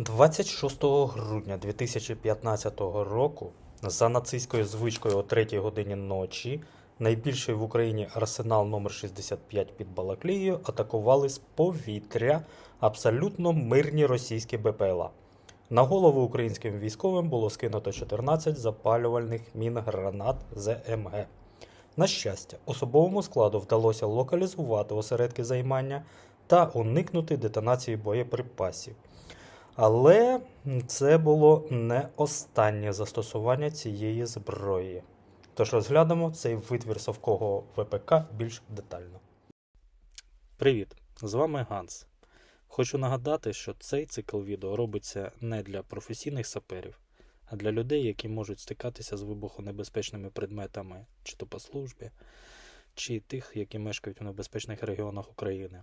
26 грудня 2015 року за нацистською звичкою о 3 годині ночі найбільший в Україні арсенал номер 65 під Балаклією атакували з повітря абсолютно мирні російські БПЛА. На голову українським військовим було скинуто 14 запалювальних мін гранат ЗМГ. На щастя, особовому складу вдалося локалізувати осередки займання та уникнути детонації боєприпасів. Але це було не останнє застосування цієї зброї. Тож розглянемо цей витвір совкого ВПК більш детально. Привіт! З вами Ганс. Хочу нагадати, що цей цикл відео робиться не для професійних саперів, а для людей, які можуть стикатися з вибухонебезпечними предметами, чи то по службі, чи тих, які мешкають у небезпечних регіонах України.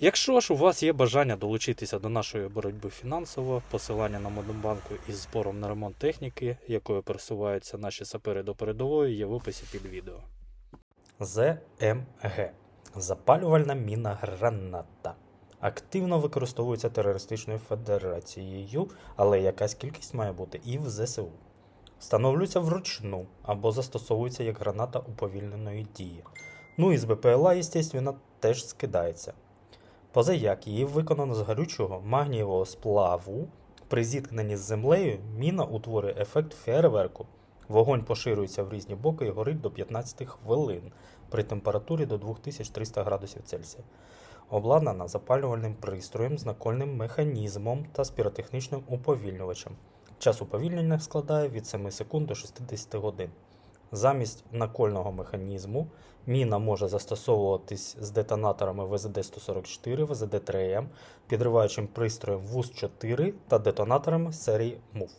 Якщо ж у вас є бажання долучитися до нашої боротьби фінансово, посилання на Монобанку із збором на ремонт техніки, якою пересуваються наші сапери до передової, є в описі під відео. ЗМГ запалювальна міна граната. Активно використовується терористичною федерацією, але якась кількість має бути і в ЗСУ. Встановлюється вручну або застосовується як граната уповільненої дії. Ну і з БПЛА, звісно, теж скидається. Позаяк її виконано з горючого магнієвого сплаву. При зіткненні з землею міна утворює ефект фейерверку. Вогонь поширюється в різні боки і горить до 15 хвилин при температурі до 2300 градусів Цельсія. Обладнана запалювальним пристроєм з накольним механізмом та з піротехнічним уповільнювачем. Час уповільнення складає від 7 секунд до 60 годин. Замість накольного механізму міна може застосовуватись з детонаторами ВЗД-144, ВЗД-3М, підриваючим пристроєм ВУЗ-4 та детонаторами серії МУВ.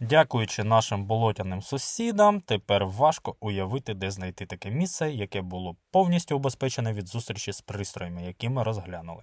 Дякуючи нашим болотяним сусідам, тепер важко уявити, де знайти таке місце, яке було повністю убезпечене від зустрічі з пристроями, які ми розглянули.